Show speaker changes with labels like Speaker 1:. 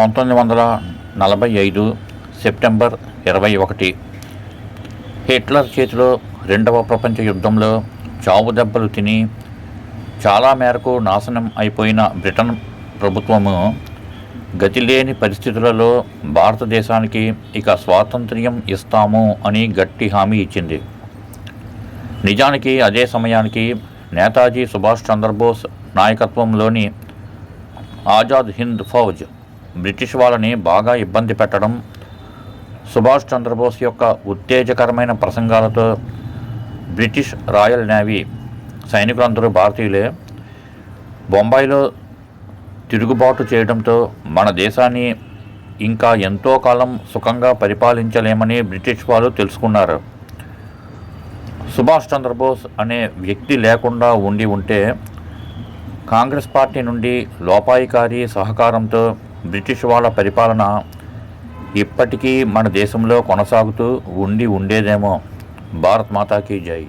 Speaker 1: పంతొమ్మిది వందల నలభై ఐదు సెప్టెంబర్ ఇరవై ఒకటి. హిట్లర్ చేతిలో రెండవ ప్రపంచ యుద్ధంలో చావు దెబ్బలు తిని చాలా మేరకు నాశనం అయిపోయిన బ్రిటన్ ప్రభుత్వము గతిలేని పరిస్థితులలో భారతదేశానికి ఇక స్వాతంత్ర్యం ఇస్తాము అని గట్టి హామీ ఇచ్చింది. నిజానికి అదే సమయానికి నేతాజీ సుభాష్ చంద్రబోస్ నాయకత్వంలోని ఆజాద్ హింద్ ఫౌజ్ బ్రిటిష్ వాళ్ళని బాగా ఇబ్బంది పెట్టడం సుభాష్ చంద్రబోస్ యొక్క ఉత్తేజకరమైన ప్రసంగాలతో బ్రిటిష్ రాయల్ నేవీ సైనికులందరూ భారతీయులే బొంబాయిలో తిరుగుబాటు చేయడంతో మన దేశాన్ని ఇంకా ఎంతో కాలం సుఖంగా పరిపాలించలేమని బ్రిటిష్ వాళ్ళు తెలుసుకున్నారు. సుభాష్ చంద్రబోస్ అనే వ్యక్తి లేకుండా ఉండి ఉంటే కాంగ్రెస్ పార్టీ నుండి లోపాయికారి సహకారంతో బ్రిటిష్ వాళ్ళ పరిపాలన ఇప్పటికీ మన దేశంలో కొనసాగుతూ ఉండి ఉండేదేమో. భారత్ మాతాకి జై.